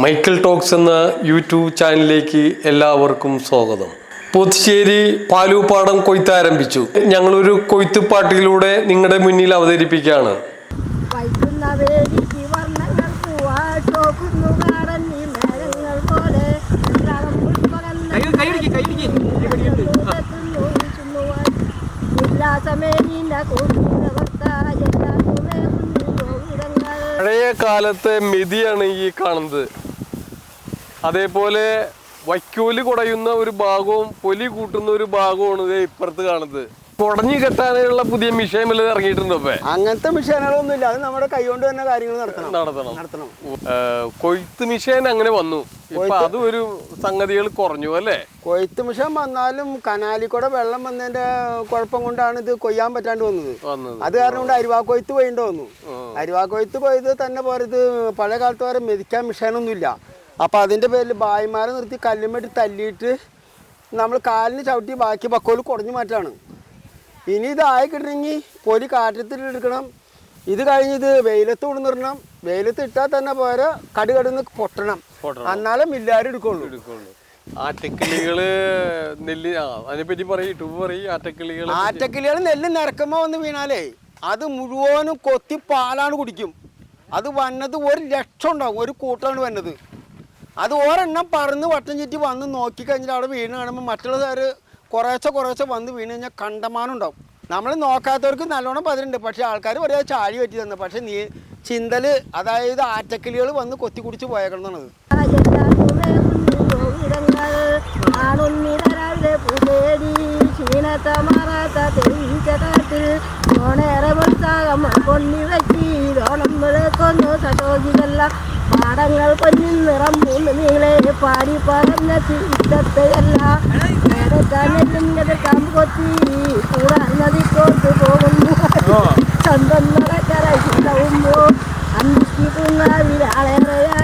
Michael talks എന്ന YouTube ചാനലിലേക്ക് എല്ലാവർക്കും സ്വാഗതം. പുതുശ്ശേരി പാലൂപ്പാടം കൊയ്ത്ത് ആരംഭിച്ചു ഞങ്ങളൊരു കൊയ്ത്ത് പാട്ടിലൂടെ നിങ്ങളുടെ മുന്നിൽ അവതരിപ്പിക്കുകയാണ്. പഴയ കാലത്തെ മിതിയാണ് ഈ കാണുന്നത്. അതേപോലെ വൈക്കോൽ കുടയുന്ന ഒരു ഭാഗവും പൊലി കൂട്ടുന്ന ഒരു ഭാഗവും ഇപ്പുറത്ത് കാണുന്നത്. കുടഞ്ഞു കെട്ടാനുള്ള പുതിയ മിഷീൻ വല്ലതും ഇറങ്ങിയിട്ടുണ്ടോ ഇപ്പൊ? അങ്ങനത്തെ മിഷീനുകളൊന്നും ഇല്ല അത് നമ്മുടെ കൈകൊണ്ട് തന്നെ കാര്യങ്ങൾ നടത്തണം. നടത്തണം. നടത്തണം. കൊയ്ത്ത് മിഷീൻ അങ്ങനെ വന്നു. ഇപ്പൊ അത് ഒരു സംഗതികൾ കുറഞ്ഞു അല്ലേ? കൊയ്ത്ത് മിഷൻ വന്നാലും കനാലിൽ കൂടെ വെള്ളം വന്നതിന്റെ കുഴപ്പം കൊണ്ടാണ് ഇത് കൊയ്യാൻ പറ്റാണ്ട് വന്നത്. അത് കാരണം കൊണ്ട് അരിവാ കൊയ്ത്ത് കൊയ്യേണ്ടി വന്നു. അരിവാ കൊയ്ത്ത് പോയത് തന്നെ പോരത് പഴയ കാലത്ത് വരെ മെതിക്കാൻ മിഷനൊന്നും ഇല്ല അപ്പൊ അതിന്റെ പേരിൽ ബായിമാരെ നിർത്തി കല്ലുമേട്ട് തല്ലിയിട്ട് നമ്മൾ കാലിന് ചവിട്ടി ബാക്കി പക്കോൽ കുടഞ്ഞു മാറ്റാണ് ഇനി ഇത് ആയി കിട്ടണമെങ്കിൽ പൊലി കാറ്റത്തിൽ എടുക്കണം. ഇത് കഴിഞ്ഞ് ഇത് വെയിലത്ത് കൊണ്ടുവരണം വെയിലത്ത് ഇട്ടാൽ തന്നെ പോരെ കടുകടന്ന് പൊട്ടണം. എന്നാലും ഇല്ലാരും എടുക്കുള്ളൂ. എടുക്കുള്ളൂ. ആറ്റക്കിളികൾ നെല്ല് ആ അതിനെപ്പറ്റി പറയും യൂട്യൂബ് പറയും ആ ആറ്റക്കിളികൾ നെല്ല് നിരക്കുമ്പോൾ വന്ന് വീണാലേ അത് മുഴുവനും കൊത്തി പാലാണ് കുടിക്കും. അത് വന്നത് ഒരു ലക്ഷം ഉണ്ടാവും ഒരു കൂട്ടാണ് വന്നത്. അത് ഒരെണ്ണം പറന്ന് വട്ടം ചുറ്റി വന്ന് നോക്കി കഴിഞ്ഞിട്ട് അവിടെ വീണ് കാണുമ്പോൾ മറ്റുള്ള സാറ് കുറേശ്ശെ കുറേശ്ശെ വന്ന് വീണ് കഴിഞ്ഞാൽ കണ്ടമാനം ഉണ്ടാവും. നമ്മൾ നോക്കാത്തവർക്ക് നല്ലോണം പതിരുണ്ട്. പക്ഷേ ആൾക്കാർ ഒരേ ചാഴി പറ്റി തന്നെ. പക്ഷേ നീ ചിന്തൽ അതായത് ആറ്റക്കിളികൾ വന്ന് കൊത്തി കുടിച്ച് പോയേക്കണമെന്നത് കൊന്നു കുഞ്ഞു പാടങ്ങൾ പൊന്നിൽ നിറം മൂന്ന് നീളെ പാടി പറഞ്ഞ ചിത്തത്തെയല്ല കാമ്പ് കൊത്തി കൂടാൻ നദിക്കോട്ട് പോകുന്നു. സ്വന്തം നടക്കര ചിന്തവുമ്പോ അന്തിക്കുങ്ങാവിൽ ആളേറെയായി